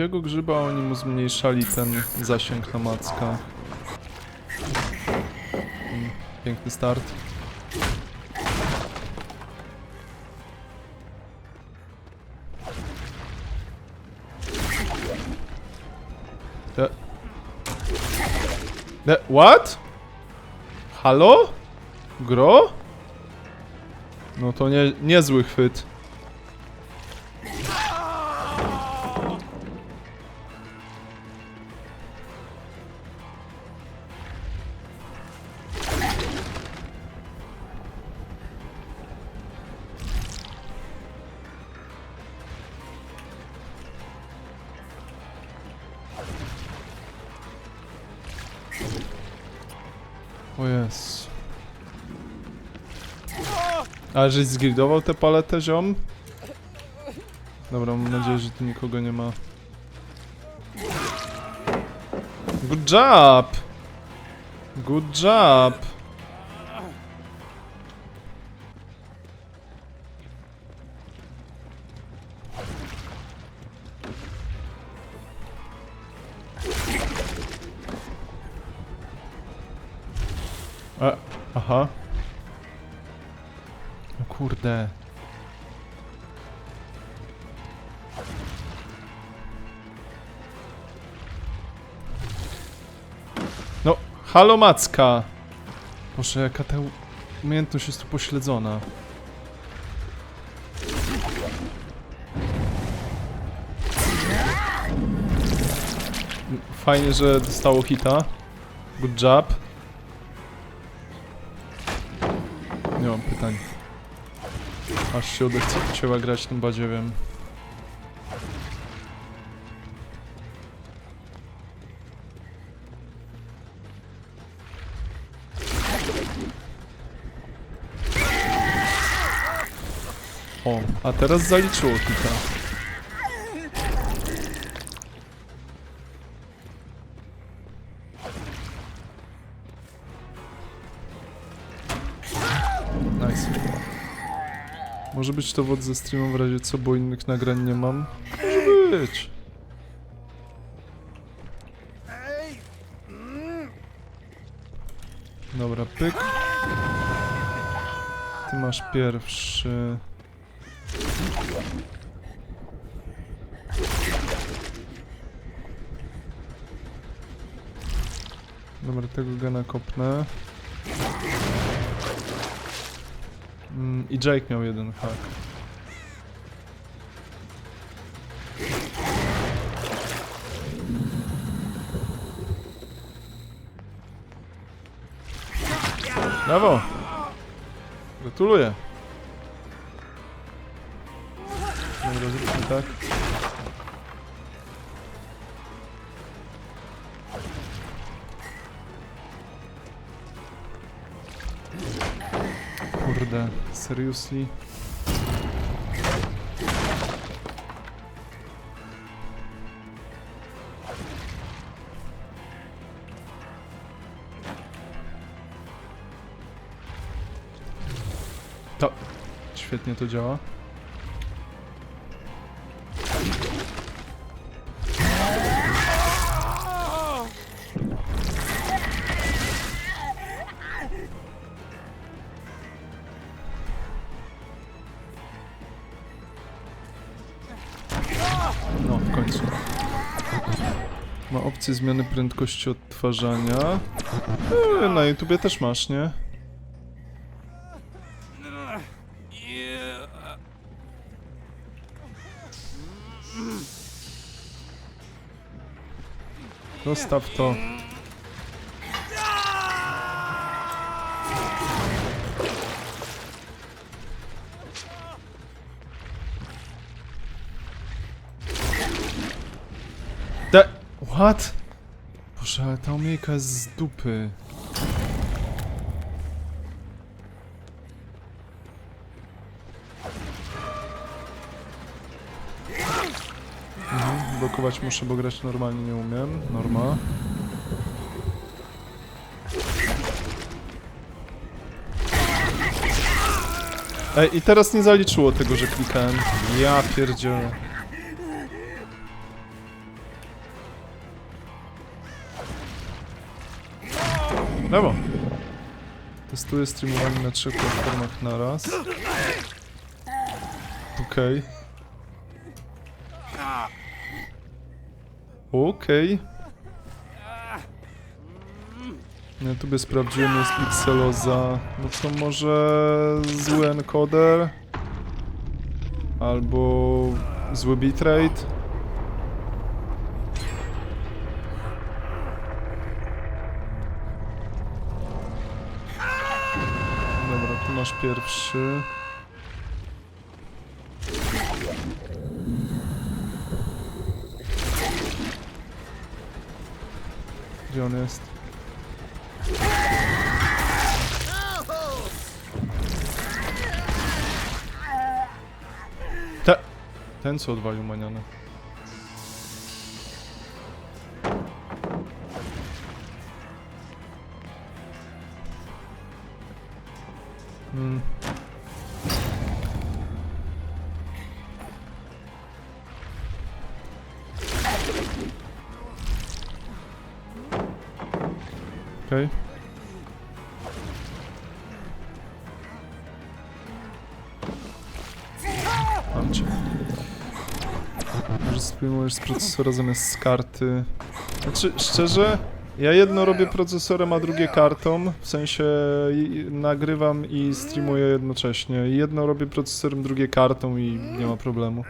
Jego grzyba oni mu zmniejszali ten zasięg na mackach. Mm, Piękny start. E. E, what? Halo? Gro? No to nie, niezły chwyt. Jest. Ale żeś zgridował tę paletę, ziom? Dobra, mam nadzieję, że tu nikogo nie ma. Good job! Good job! E, aha. Kurde. No, halo macka. Boże, jaka ta umiejętność jest tu pośledzona. Fajnie, że dostało hita. Good job. Pytań. Aż się odechciała grać tym badziewiem. O, a teraz zaliczyło hita. Może być to wod ze streamu w razie co, bo innych nagrań nie mam. Może być. Dobra, pyk. Ty masz pierwszy. Dobra, tego gana kopnę. Mm, I Jake miał jeden hak. Brawo! Gratuluję. Dobra, zróbmy tak. Kurde, seriously? To świetnie to działa. No, w końcu. Ma opcję zmiany prędkości odtwarzania. E, na YouTubie też masz, nie? Zostaw to. What? Boże, ale ta umiejka jest z dupy. Mhm, blokować muszę, bo grać normalnie nie umiem. Norma. Ej, i teraz nie zaliczyło tego, że klikałem. Ja pierdzielę. Brawo! Testuję streamowanie na trzech platformach naraz. Okej. Okej. Na YouTube sprawdziłem, jest Pixeloza. No to może zły encoder? Albo zły bitrate? Dobra, tu masz pierwszy. Gdzie on jest? Te... Ten co odwalił manianę. Hmm. Okej. Może spróbujesz z procesora zamiast z karty. Znaczy, szczerze, ja jedno robię procesorem, a drugie kartą. W sensie nagrywam i streamuję jednocześnie. Jedno robię procesorem, drugie kartą i nie ma problemu.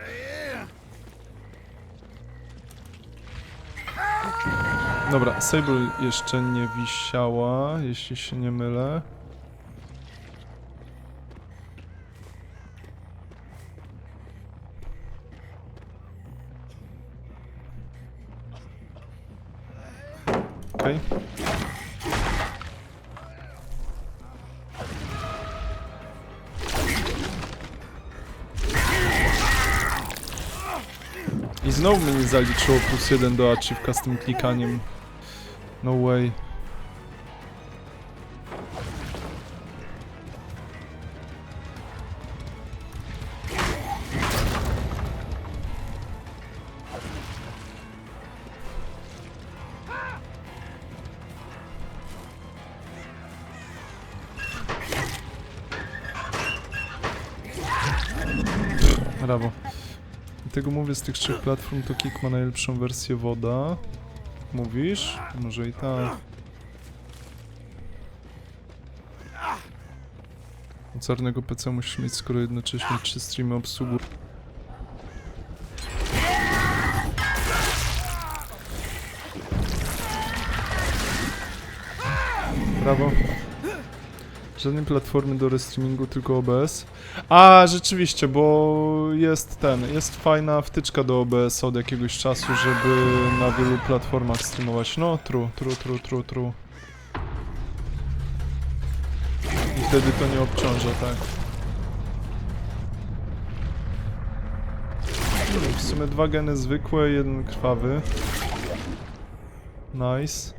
Dobra, Sable jeszcze nie wisiała, jeśli się nie mylę. Okej. I znowu mnie nie zaliczyło plus jeden do achievka z tym klikaniem. No way. Brawo. Dlatego mówię, z tych trzech platform to Kik ma najlepszą wersję woda. Mówisz? Może i tak. Mocarnego PC musisz mieć, skoro jednocześnie trzy streamy obsługu. Brawo. Żadnej platformy do restreamingu, tylko OBS. A, rzeczywiście, bo jest ten, jest fajna wtyczka do OBS od jakiegoś czasu, żeby na wielu platformach streamować. No, true, true, true, true, true. I wtedy to nie obciąża, tak. W sumie dwa geny zwykłe, jeden krwawy. Nice.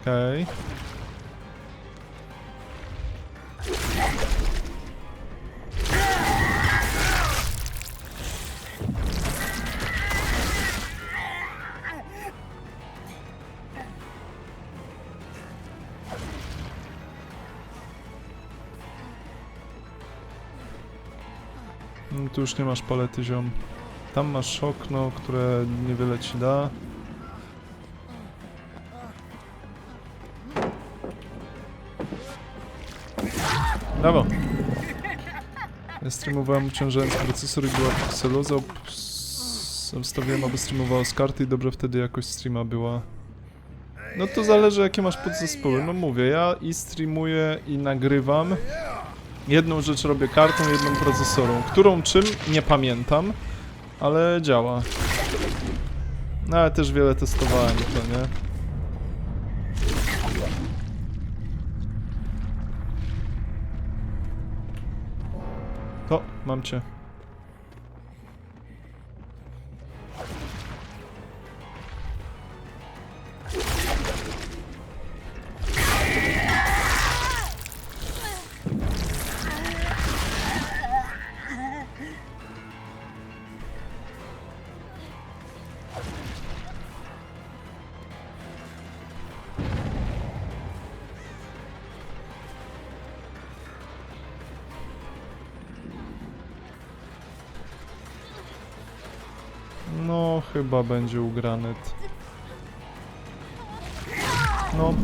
Okej. No tu już nie masz palety ziom. Tam masz okno, które niewiele ci da. Brawo! Ja streamowałem uciążając procesor i była pixeloza. Ups, Ustawiłem, aby streamowało z karty i dobra wtedy jakość streama była. No to zależy jakie masz podzespoły. No mówię, ja i streamuję i nagrywam. Jedną rzecz robię kartą, jedną procesorą. Którą czym? Nie pamiętam. Ale działa. No ale też wiele testowałem to, nie? To, mam cię. Chyba będzie ugrany. No,